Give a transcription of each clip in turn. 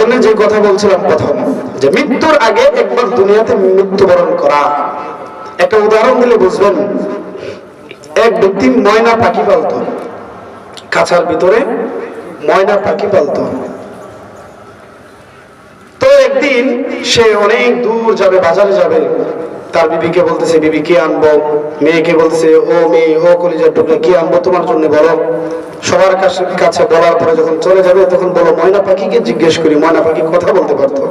জন্য যে কথা বলছিলাম প্রথম, যে মৃত্যুর আগে একবার দুনিয়াতে মৃত্যুবরণ করা। একটা উদাহরণ দিলে বুঝবেন, এক ব্যক্তি ময়না পাখি পালত। কাছার ভিতরে ময়না পাখি পালত। তো একদিন সে অনেক দূর যাবে, বাজারে যাবে। তার বিবিকে বলতেছে, বিবি, কি আনব? মেয়েকে বলতেছে, ও মেয়ে, ও কলিজার টুকরা, কি আনব তোমার জন্য বলো? সবার কাছে বলার পরে যখন চলে যাবে, তখন বলো, ময়না পাখিকে জিজ্ঞেস করি, ময়না পাখি কথা বলতে পারতো?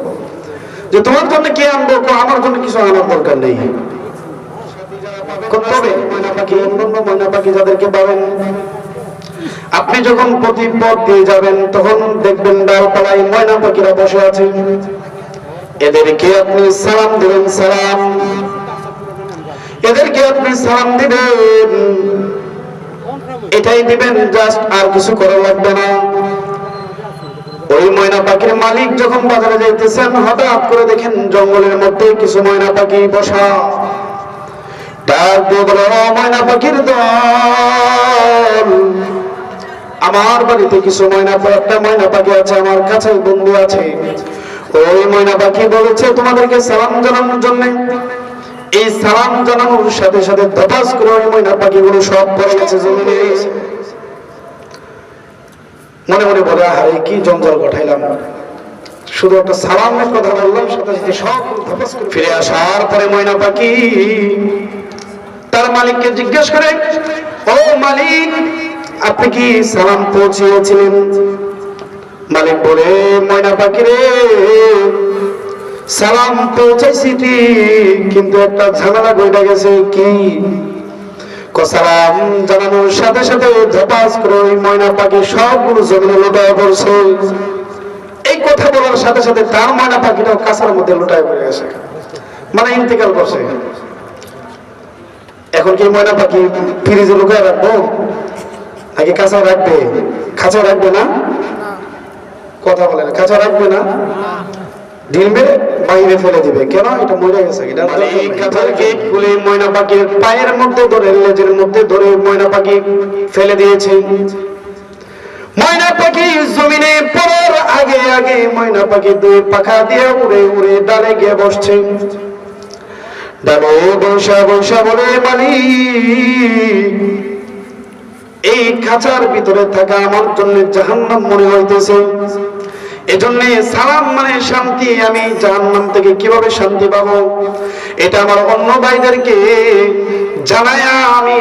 যে, তোমার জন্য কি আনব? আমার জন্য কিছু আনার দরকার নেই। আপনি যখন প্রতি পথ দিয়ে যাবেন, তখন দেখবেন ডালপালায় ময়না পাখিরা বসে আছে। এদেরকে আপনি সালাম দিবেন, সালাম। এদেরকে আপনি সালাম দিবেন। এটাই দিবেন, জাস্ট আর কিছু করা লাগবে না। ওই ময়না পাখির মালিক যখন বাজারে যাইতেছেন, হঠাৎ করে দেখেন জঙ্গলের মধ্যে কিছু ময়না পাখি বসা। ডাক দিয়ে ময়না পাখির দল, আমার বাড়িতে কিছু ময়না একটা ময়না পাখি আছে, আমার কাছে বন্ধু আছে। ওই ময়না পাখি বলেছে, তোমাদেরকে সালাম জানানোর জন্য এই সালাম জানানোর সাথে সাথে ধপাস করে ওই ময়না পাখিগুলো সব পড়ে গেছে জমিনে। মনে মনে বলে আরে কি জঞ্জাল ঘটাইলাম শুধু একটা সালামের কথা বললাম, সাথে সাথে সব ধপাস করে ফিরে আসার পরে ময়না পাখি তার মালিককে জিজ্ঞেস করে, ও মালিক, আপনি কি সালাম পৌঁছিয়েছিলেন? মালিক বলে, ময়না পাখি রে সালাম পৌঁছাইছি কিন্তু একটা ঝামেলা গইটা গেছে কি? ক সালাম জানানোর সাথে সাথে ধপাস করে ওই ময়না পাখি সবগুলো জমিনে লোটায় পড়ছে। এই কথা বলার সাথে সাথে তার ময়না পাখিটাও কাঁচার মধ্যে লোটায় পড়ে গেছে। মানে ইন্তেকাল করছে। এখন কি ময়না পাখি ফ্রিজে লুকায় রাখব? নাকি কাঁচা রাখবে? খাঁচা রাখবে না? কথা বলে না। খাঁচা রাখবে না? ডিমবে বাইরে ফেলে দিবে কেন? এটা মরে গেছে এটা মানে এই কাঁথার গেট খুলে ময়না পাখির পায়ের মধ্যে ধরে লেজের মধ্যে ধরে ময়না পাখি ফেলে দিয়েছে। ময়না পাখি জমিনে পড়ার আগে আগে ময়না পাখি দুই পাখা দিয়ে উড়ে উড়ে ডালে গিয়ে বসছে। ডালে বসা বসা বলে মালিক এই খাঁচার ভিতরে থাকা আমার জন্য জাহান্নাম মনে হইতেছে। এজন্য সালাম মানে শান্তি। আমি জাহান্নাম থেকে কীভাবে শান্তি পাবো? এটা আমার অন্য ভাইদেরকে জানায়া আমি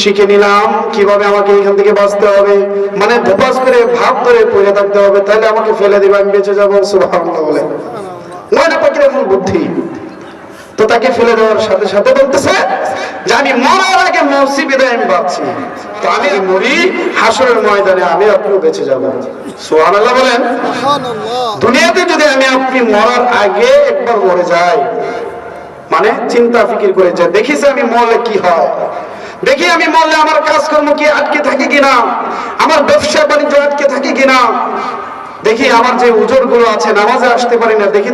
শিখে নিলাম কীভাবে আমাকে এখান থেকে বাঁচতে হবে। মানে ধপাস করে ভাব ধরে পড়ে থাকতে হবে, তাহলে আমাকে ফেলে দিবে, আমি বেঁচে যাব, সুবহানাল্লাহ বলে। ময়না পাখির বুদ্ধি। তো তাকে ফেলে দেওয়ার সাথে সাথে বলতেছে যে আমি মরার আগে মৌসি বিদায় আমি বাঁচছি। তো আমি মরি হাসরের ময়দানে আমি আপনিও বেঁচে যাব। সোহান আল্লাহ বলেন দুনিয়াতে যদি আমি আপনি মরার আগে একবার মরে যাই মানে চিন্তা ফিকির করে যে দেখিছে আমি মরলে কি হয়। দেখি আমি মরলে আমার কাজকর্ম কি আটকে থাকে কিনা আমার ব্যবসা বাণিজ্য আটকে থাকে কিনা। দেখি আমার যে উজোরগুলো আছে নামাজে আসতে পারি না দেখি